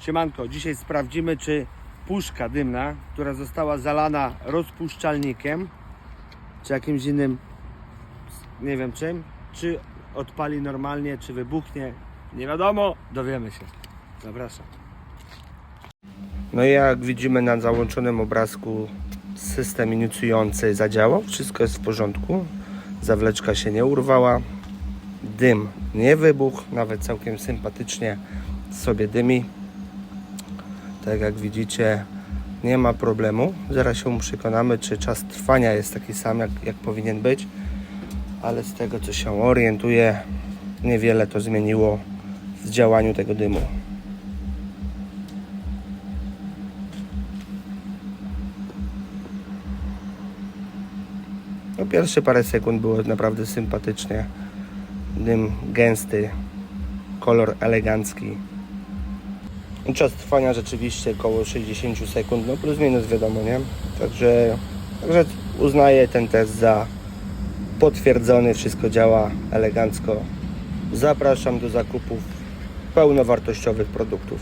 Siemanko, dzisiaj sprawdzimy, czy puszka dymna, która została zalana rozpuszczalnikiem, czy jakimś innym, nie wiem czym, czy odpali normalnie, czy wybuchnie. Nie wiadomo, dowiemy się. Zapraszam. No i jak widzimy na załączonym obrazku, system inicjujący zadziałał, wszystko jest w porządku, zawleczka się nie urwała, dym nie wybuchł, nawet całkiem sympatycznie sobie dymi. Tak jak widzicie, nie ma problemu. Zaraz się przekonamy, czy czas trwania jest taki sam, jak, jak powinien być. Ale z tego, co się orientuję, niewiele to zmieniło w działaniu tego dymu. No pierwsze parę sekund było naprawdę sympatycznie. Dym gęsty, kolor elegancki. Czas trwania rzeczywiście około 60 sekund, no plus minus wiadomo, nie? Także, także uznaję ten test za potwierdzony, wszystko działa elegancko. Zapraszam do zakupów pełnowartościowych produktów.